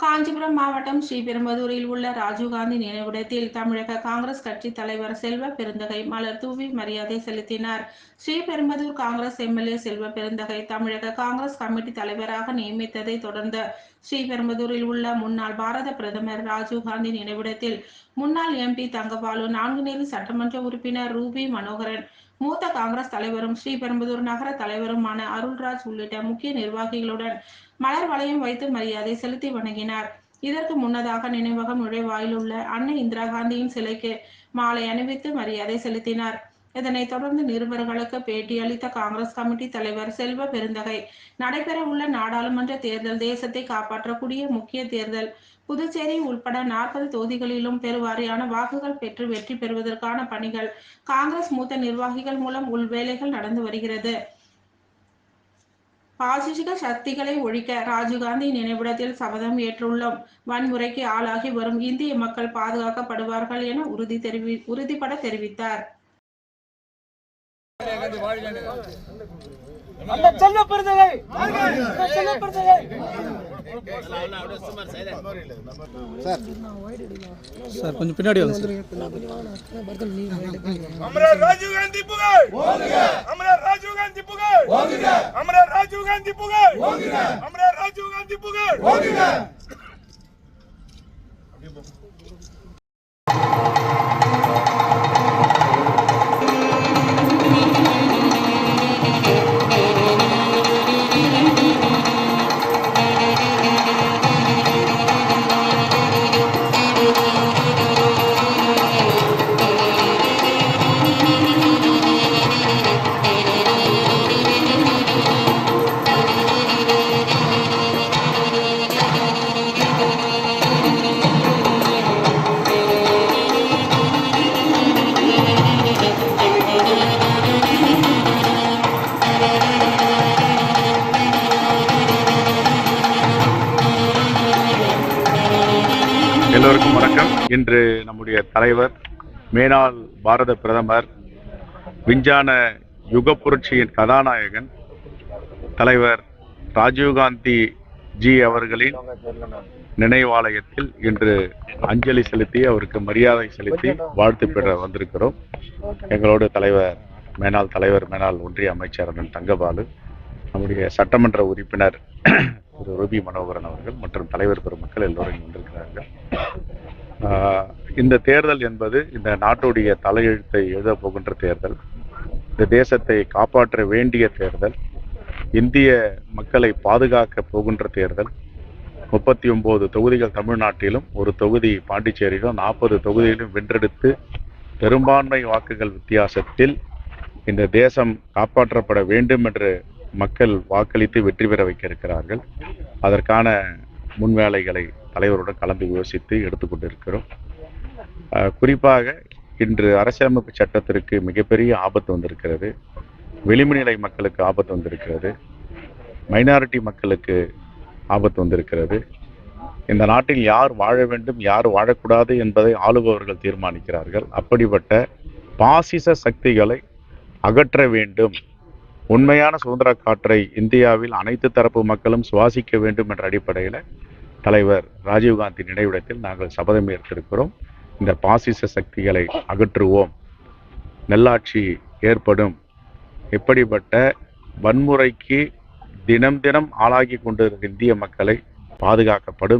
காஞ்சிபுரம் மாவட்டம் ஸ்ரீபெரும்புதூரில் உள்ள ராஜீவ்காந்தி நினைவிடத்தில் தமிழக காங்கிரஸ் கட்சி தலைவர் செல்வ பெருந்தகை மலர் தூவி மரியாதை செலுத்தினார். ஸ்ரீபெரும்புதூர் காங்கிரஸ் எம்எல்ஏ செல்வ பெருந்தகை தமிழக காங்கிரஸ் கமிட்டி தலைவராக நியமித்ததை தொடர்ந்து ஸ்ரீபெரும்புதூரில் உள்ள முன்னாள் பாரத பிரதமர் ராஜீவ்காந்தி நினைவிடத்தில் முன்னாள் எம்பி தங்கபாலு நான்குநேரி சட்டமன்ற உறுப்பினர் ரூபி மனோகரன் மூத்த காங்கிரஸ் தலைவரும் ஸ்ரீபெரும்புதூர் நகர தலைவருமான அருள்ராஜ் உள்ளிட்ட முக்கிய நிர்வாகிகளுடன் மலர் வளையம் வைத்து மரியாதை செலுத்தி வணங்கினார். இதற்கு முன்னதாக நினைவகம் நுழைவாயிலுள்ள அன்னை இந்திரா காந்தியின் சிலைக்கு மாலை அணிவித்து மரியாதை செலுத்தினார். இதனைத் தொடர்ந்து நிருபர்களுக்கு பேட்டியளித்த காங்கிரஸ் கமிட்டி தலைவர் செல்வ பெருந்தகை நடைபெறவுள்ள நாடாளுமன்ற தேர்தல் தேசத்தை காப்பாற்றக்கூடிய முக்கிய தேர்தல் புதுச்சேரி உள்பட நாற்பது தொகுதிகளிலும் பெருவாரியான வாக்குகள் பெற்று வெற்றி பெறுவதற்கான பணிகள் காங்கிரஸ் மூத்த நிர்வாகிகள் மூலம் உள்வேலைகள் நடந்து வருகிறது. பாசிஷிக சக்திகளை ஒழிக்க ராஜீவ்காந்தி நினைவிடத்தில் சபதம் ஏற்றுள்ளோம். வன்முறைக்கு ஆளாகி வரும் இந்திய மக்கள் பாதுகாக்கப்படுவார்கள் என உறுதி தெரிவி உறுதிபட தெரிவித்தார். அந்த செல்ல பிறந்ததை. செல்ல பிறந்ததை. சார். சார் கொஞ்சம் பின்னாடி வாங்க அமரா ராஜீவ் காந்தி புகழ். அமரா ராஜீவ் எல்லோருக்கும் வணக்கம். இன்று நம்முடைய தலைவர் மேனாள் பாரத பிரதமர் விஞ்ஞான யுக புரட்சியின் கதாநாயகன் தலைவர் ராஜீவ்காந்தி ஜி அவர்களின் நினைவாலயத்தில் இன்று அஞ்சலி செலுத்தி அவருக்கு மரியாதை செலுத்தி வாழ்த்து பெற வந்திருக்கிறோம். எங்களோடு தலைவர் மேனாள் தலைவர் மேனாள் ஒன்றிய அமைச்சர் அண்ணன் தங்கபாலு நம்முடைய சட்டமன்ற உறுப்பினர் திரு ரூபி மனோகரன் அவர்கள் மற்றும் தலைவர் பெருமக்கள் எல்லோரும் வந்திருக்கிறார்கள். இந்த தேர்தல் என்பது இந்த நாட்டுடைய தலையெழுத்தை எழுதப் போகின்ற தேர்தல். இந்த தேசத்தை காப்பாற்ற வேண்டிய தேர்தல். இந்திய மக்களை பாதுகாக்க போகின்ற தேர்தல். முப்பத்தி ஒன்பது தொகுதிகள் தமிழ்நாட்டிலும் ஒரு தொகுதி பாண்டிச்சேரியிலும் நாற்பது தொகுதியிலும் வென்றெடுத்து பெரும்பான்மை வாக்குகள் வித்தியாசத்தில் இந்த தேசம் காப்பாற்றப்பட வேண்டும் என்று மக்கள் வாக்களித்து வெற்றி பெற வைக்க இருக்கிறார்கள் அதற்கான முன்வேலைகளை தலைவருடன் கலந்து யோசித்து எடுத்துக்கொண்டிருக்கிறோம். குறிப்பாக இன்று அரசியலமைப்பு சட்டத்திற்கு மிகப்பெரிய ஆபத்து வந்திருக்கிறது. வெளிமநிலை மக்களுக்கு ஆபத்து வந்திருக்கிறது. மைனாரிட்டி மக்களுக்கு ஆபத்து வந்திருக்கிறது. இந்த நாட்டில் யார் வாழ வேண்டும் யார் வாழக்கூடாது என்பதை ஆளுபவர்கள் தீர்மானிக்கிறார்கள். அப்படிப்பட்ட பாசிச சக்திகளை அகற்ற வேண்டும். உண்மையான சுதந்திர காற்றை இந்தியாவில் அனைத்து தரப்பு மக்களும் சுவாசிக்க வேண்டும் என்ற அடிப்படையில் தலைவர் ராஜீவ்காந்தி நினைவிடத்தில் நாங்கள் சபதம் ஏற்றிருக்கிறோம். இந்த பாசிச சக்திகளை அகற்றுவோம். நல்லாட்சி ஏற்படும். இப்படிப்பட்ட வன்முறைக்கு தினம் தினம் ஆளாகி கொண்டிருக்கிற இந்திய மக்களை பாதுகாக்கப்படும்.